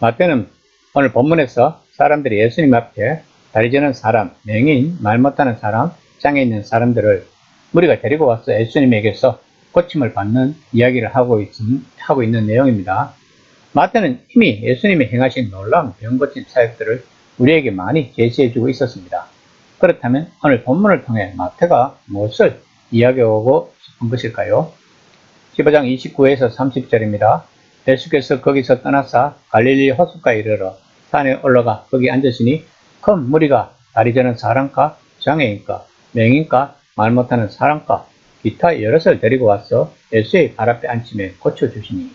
마태는 오늘 본문에서 사람들이 예수님 앞에 다리 저는 사람, 맹인, 말 못하는 사람, 장애 있는 사람들을 무리가 데리고 와서 예수님에게서 고침을 받는 이야기를 하고, 있, 하고 있는 내용입니다. 마태는 이미 예수님이 행하신 놀라운 병 고침 사역들을 우리에게 많이 제시해주고 있었습니다. 그렇다면 오늘 본문을 통해 마태가 무엇을 이야기하고 싶은 것일까요? 15장 29에서 30절입니다. 예수께서 거기서 떠나사 갈릴리 호숫가에 이르러 산에 올라가 거기 앉으시니 큰 무리가 다리 저는 사람과 장애인과 맹인과 말 못하는 사람과 기타 여럿을 데리고 와서 예수의 발 앞에 앉힘에 고쳐주시니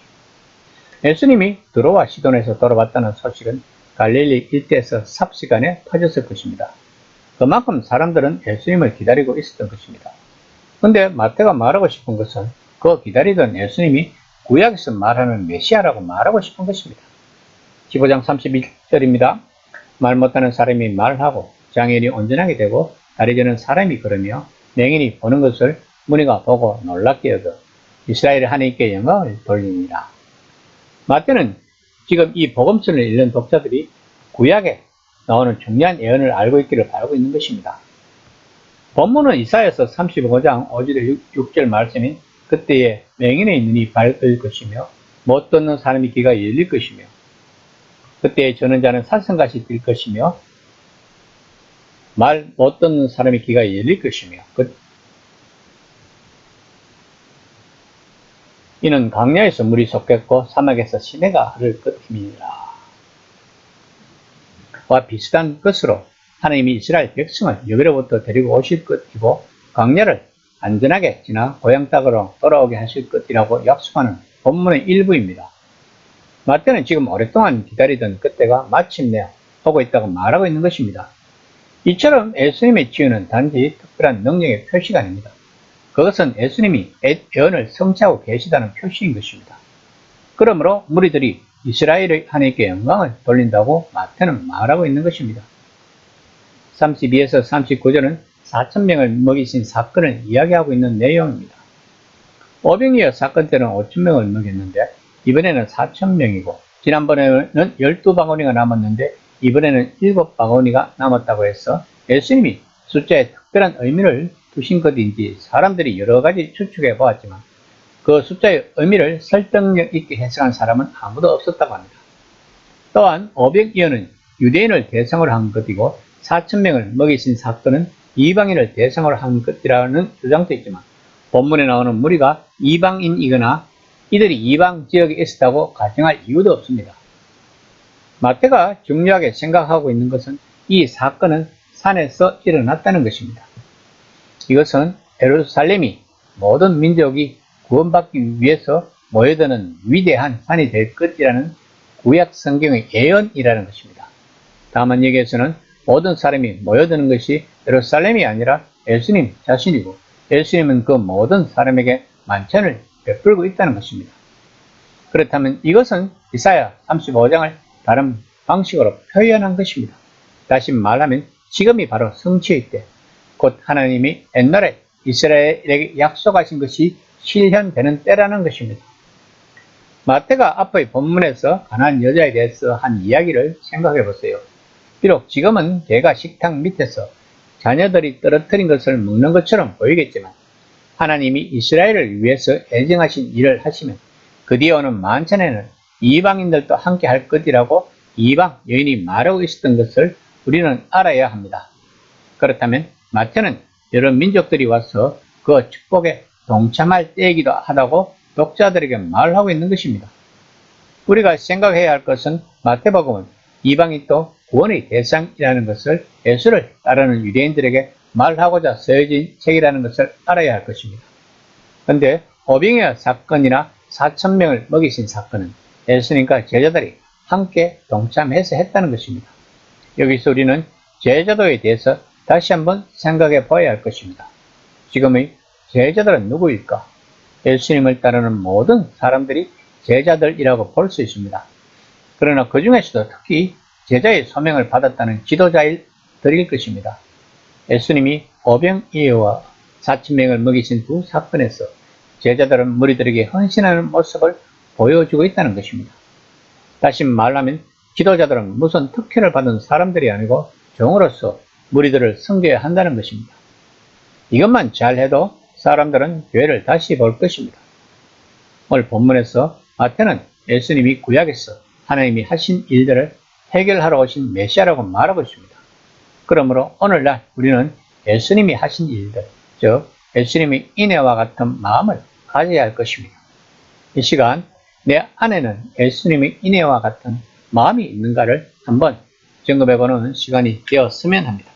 예수님이 들어와 시돈에서 돌아왔다는 소식은 갈릴리 일대에서 삽시간에 퍼졌을 것입니다. 그만큼 사람들은 예수님을 기다리고 있었던 것입니다. 근데 마태가 말하고 싶은 것은 그 기다리던 예수님이 구약에서 말하는 메시아라고 말하고 싶은 것입니다. 15장 31절입니다. 말 못하는 사람이 말하고 장애인이 온전하게 되고 다리 저는 사람이 걸으며 맹인이 보는 것을 무리가 보고 놀랍게 여겨 이스라엘 하나님께 영광을 돌리니라. 마태는 지금 이 복음서를 읽는 독자들이 구약에 나오는 중요한 예언을 알고 있기를 바라고 있는 것입니다. 본문은 이사야서 35장 5절 6절 말씀인 그때에 맹인의 눈이 밝을 것이며 못 듣는 사람이 귀가 열릴 것이며 그때에 저는 자는 살성같이 뛸 것이며 말 못 듣는 사람이 귀가 열릴 것이며 그, 이는 강야에서 물이 솟겠고 사막에서 시내가 흐를 것임이니라. 와 비슷한 것으로 하나님이 이스라엘 백성을 여기로부터 데리고 오실 것이고 강야를 안전하게 지나 고향 땅으로 돌아오게 하실 것이라고 약속하는 본문의 일부입니다. 마태는 지금 오랫동안 기다리던 그때가 마침내 오고 있다고 말하고 있는 것입니다. 이처럼 예수님의 치유는 단지 특별한 능력의 표시가 아닙니다. 그것은 예수님이 예언을 성취하고 계시다는 표시인 것입니다. 그러므로 무리들이 이스라엘의 하나님께 영광을 돌린다고 마태는 말하고 있는 것입니다. 32에서 39절은 4천명을 먹이신 사건을 이야기하고 있는 내용입니다. 오병이어 사건 때는 5천명을 먹였는데 이번에는 4천명이고 지난번에는 12바구니가 남았는데 이번에는 7바구니가 남았다고 해서 예수님이 숫자에 특별한 의미를 두신 것인지 사람들이 여러 가지 추측해 보았지만 그 숫자의 의미를 설득력 있게 해석한 사람은 아무도 없었다고 합니다. 또한 500여는 유대인을 대상으로 한 것이고 4천명을 먹이신 사건은 이방인을 대상으로 한 것이라는 주장도 있지만 본문에 나오는 무리가 이방인이거나 이들이 이방 지역에 있었다고 가정할 이유도 없습니다. 마태가 중요하게 생각하고 있는 것은 이 사건은 산에서 일어났다는 것입니다. 이것은 에루살렘이 모든 민족이 구원받기 위해서 모여드는 위대한 산이 될 것이라는 구약 성경의 예언이라는 것입니다. 다만 여기에서는 모든 사람이 모여드는 것이 예루살렘이 아니라 예수님 자신이고 예수님은 그 모든 사람에게 만찬을 베풀고 있다는 것입니다. 그렇다면 이것은 이사야 35장을 다른 방식으로 표현한 것입니다. 다시 말하면 지금이 바로 성취의 때, 곧 하나님이 옛날에 이스라엘에게 약속하신 것이 실현되는 때라는 것입니다. 마태가 앞의 본문에서 가난 여자에 대해서 한 이야기를 생각해 보세요. 비록 지금은 개가 식탁 밑에서 자녀들이 떨어뜨린 것을 먹는 것처럼 보이겠지만 하나님이 이스라엘을 위해서 애정하신 일을 하시면 그 뒤에 오는 만찬에는 이방인들도 함께 할 것이라고 이방 여인이 말하고 있었던 것을 우리는 알아야 합니다. 그렇다면 마태는 여러 민족들이 와서 그 축복에 동참할 때이기도 하다고 독자들에게 말하고 있는 것입니다. 우리가 생각해야 할 것은 마태복음은 이방이 또 구원의 대상이라는 것을 예수를 따르는 유대인들에게 말하고자 쓰여진 책이라는 것을 알아야 할 것입니다. 그런데 오병이어 사건이나 4천명을 먹이신 사건은 예수님과 제자들이 함께 동참해서 했다는 것입니다. 여기서 우리는 제자도에 대해서 다시 한번 생각해 봐야 할 것입니다. 지금의 제자들은 누구일까? 예수님을 따르는 모든 사람들이 제자들이라고 볼 수 있습니다. 그러나 그 중에서도 특히 제자의 소명을 받았다는 지도자들일 것입니다. 예수님이 오병이어와 사천명을 먹이신 두 사건에서 제자들은 무리들에게 헌신하는 모습을 보여주고 있다는 것입니다. 다시 말하면 지도자들은 무슨 특혜를 받은 사람들이 아니고 종으로서 무리들을 섬겨야 한다는 것입니다. 이것만 잘해도 사람들은 교회를 다시 볼 것입니다. 오늘 본문에서 마태는 예수님이 구약에서 하나님이 하신 일들을 해결하러 오신 메시아라고 말하고 있습니다. 그러므로 오늘날 우리는 예수님이 하신 일들, 즉 예수님의 인애와 같은 마음을 가져야 할 것입니다. 이 시간 내 안에는 예수님의 인애와 같은 마음이 있는가를 한번 점검해 보는 시간이 되었으면 합니다.